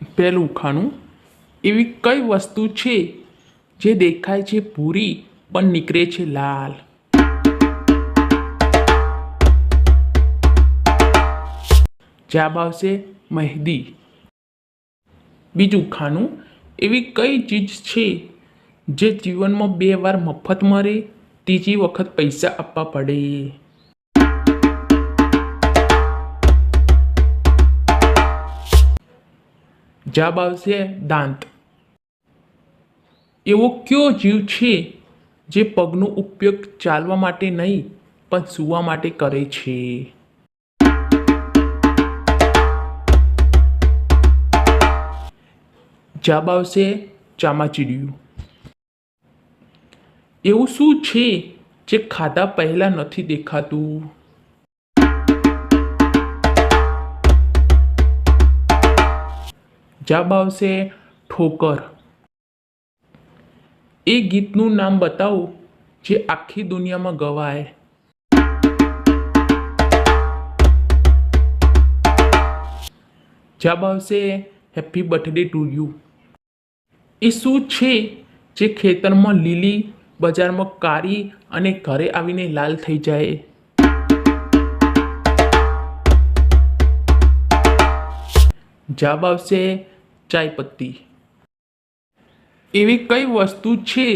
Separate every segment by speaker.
Speaker 1: પહેલું ખાનું એવી કઈ વસ્તુ છે જે દેખાય છે ભૂરી પણ નીકળે છે લાલ? જવાબ આવશે મહેંદી. બીજું ખાનું એવી કઈ ચીજ છે જે જીવનમાં બે વાર મફત મળે, ત્રીજી વખત પૈસા આપવા પડે? જવાબ આવશે દાંત. એવો કયો જીવ છે જે પગનો ઉપયોગ ચાલવા માટે નહીં, પણ સૂવા માટે કરે છે? જવાબ આવશે ચામાચીડિયું. એવું શું છે જે ખાધા પહેલા નથી દેખાતું? જવાબ આવશે ઠોકર. એ ગીતનું નામ બતાવો જે આખી દુનિયામાં ગવાય. જવાબ આવશે હેપી બર્થડે ટુ યુ. એ શું છે જે ખેતરમાં લીલી બજારમાં કાળી અને ઘરે આવીને લાલ થઈ જાય? જવાબ આવશે ચાય પત્તી એવી કઈ વસ્તુ છે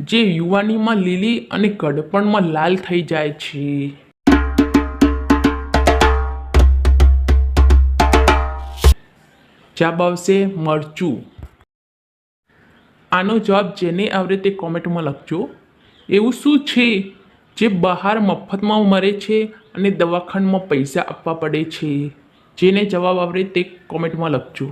Speaker 1: જે યુવાનીમાં લીલી અને ગડપણમાં લાલ થઈ જાય છે? જવાબ આવશે મરચું. આનો જવાબ જેને આવડે તે કોમેન્ટમાં લખજો. એવું શું છે જે બહાર મફતમાં મરે છે અને દવાખાનામાં પૈસા આપવા પડે છે? જેને જવાબ આવડે તે કોમેન્ટમાં લખજો.